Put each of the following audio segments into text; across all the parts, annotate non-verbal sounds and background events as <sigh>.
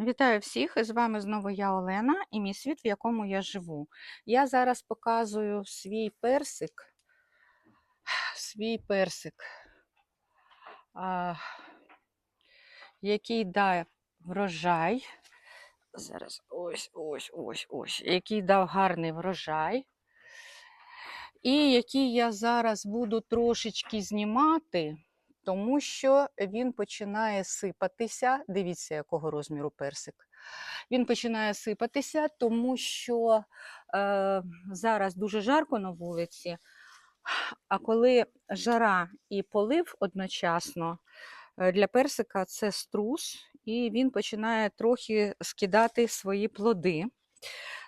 Вітаю всіх! З вами знову я Олена і мій світ, в якому я живу. Я зараз показую свій персик. Свій персик, а, який дав врожай. Зараз ось, ось, ось, ось, який дав гарний врожай. І який я зараз буду трошечки знімати, тому що він починає сипатися. Дивіться, якого розміру персик. Він починає сипатися, тому що е, зараз дуже жарко на вулиці, а коли жара і полив одночасно, е, для персика це струс, і він починає трохи скидати свої плоди.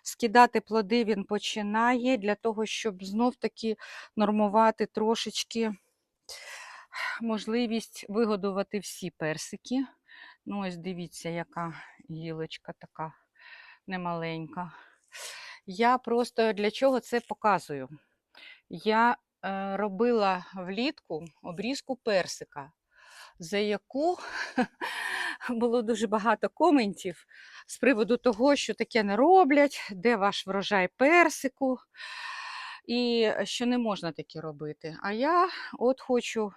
Скидати плоди він починає для того, щоб знов-таки нормувати трошечки можливість вигодувати всі персики. Ну, ось дивіться, яка гілочка така немаленька. Я просто для чого це показую? Я е, робила влітку обрізку персика, за яку <laughs> було дуже багато коментів з приводу того, що таке не роблять, де ваш врожай персику, і що не можна таке робити. А я от хочу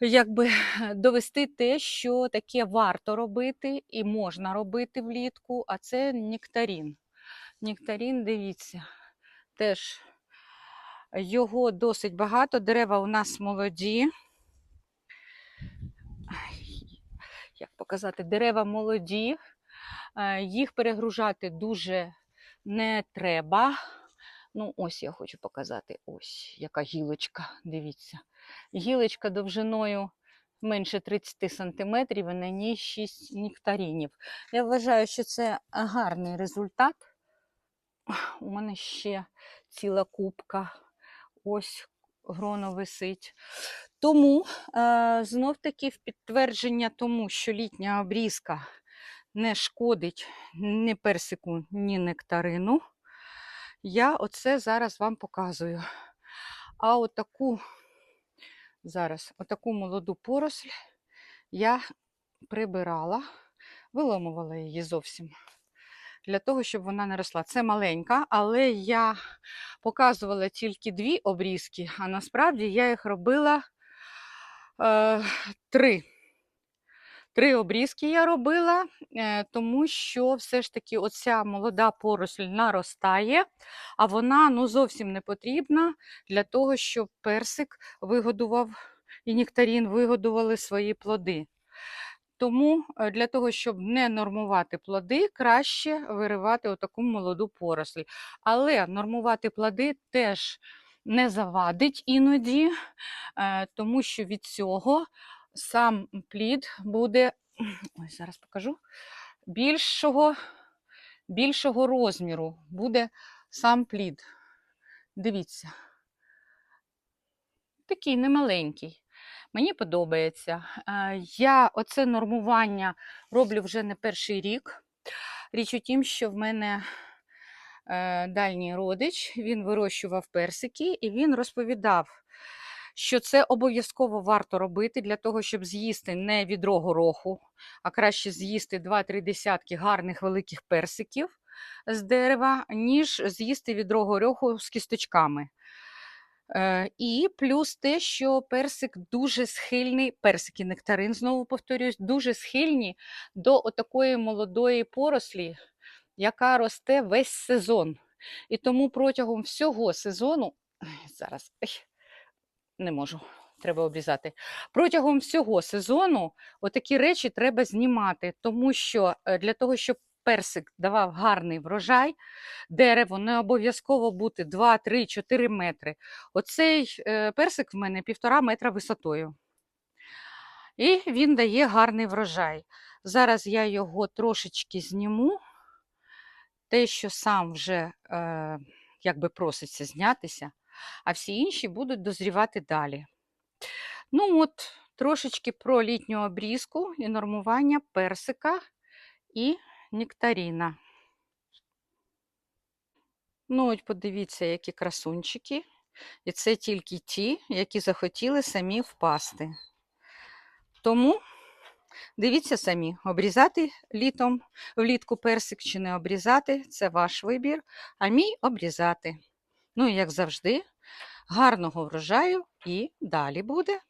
якби <laughs> довести те, що таке варто робити і можна робити влітку, а це нектарін. Нектарін, дивіться, теж його досить багато. Дерева у нас молоді. Як показати, дерева молоді, е, їх перегружати дуже не треба. Ну, ось я хочу показати, ось яка гілочка, <laughs> дивіться. Гілочка довжиною менше 30 см, і на ній 6 нектарінів. Я вважаю, що це гарний результат. <sighs> У мене ще ціла кубка. Ось гроно висить. Тому е, знов-таки в підтвердження тому, що літня обрізка не шкодить ні персику, ні нектарину. Я оце зараз вам показую. А отаку, зараз, отаку молоду поросль я прибирала, виламувала її зовсім. Для того, щоб вона не росла. Це маленька, але я показувала тільки дві обрізки, а насправді я їх робила е, три. Три обрізки я робила, е, тому що все ж таки оця молода поросль наростає, а вона ну, зовсім не потрібна для того, щоб персик вигодував і нектарін вигодували свої плоди. Тому е, для того, щоб не нормувати плоди, краще виривати отаку молоду поросль. Але нормувати плоди теж не завадить іноді, е, тому що від цього сам плід буде, <clears throat> ось зараз покажу, більшого, більшого розміру буде сам плід. Дивіться, такий немаленький. Мені подобається. Е, Я оце нормування роблю вже не перший рік. Річ у тім, що в мене е, дальній родич, він вирощував персики і він розповідав, що це обов'язково варто робити для того, щоб з'їсти не відро гороху, а краще з'їсти 2-3 десятки гарних великих персиків з дерева, ніж з'їсти відро гороху з кісточками. Е, І плюс те, що персик дуже схильний, персик і нектарин, знову повторюсь, дуже схильні до отакої молодої порослі, яка росте весь сезон. І тому протягом всього сезону, зараз не можу, треба обрізати. Протягом всього сезону отакі речі треба знімати, тому що е, для того, щоб персик давав гарний врожай, дерево не обов'язково бути 2, 3, 4 метри. Оцей е, персик в мене півтора метра висотою. І він дає гарний врожай. Зараз я його трошечки зніму. Те, що сам вже е, якби проситься знятися, а всі інші будуть дозрівати далі. Ну от, трошечки про літню обрізку і нормування персика і нектаріна. Ну, от подивіться, які красунчики. І це тільки ті, які захотіли самі впасти. Тому Дивіться самі, обрізати літом, влітку персик чи не обрізати це ваш вибір, а мій обрізати. Ну і як завжди, гарного врожаю і далі буде.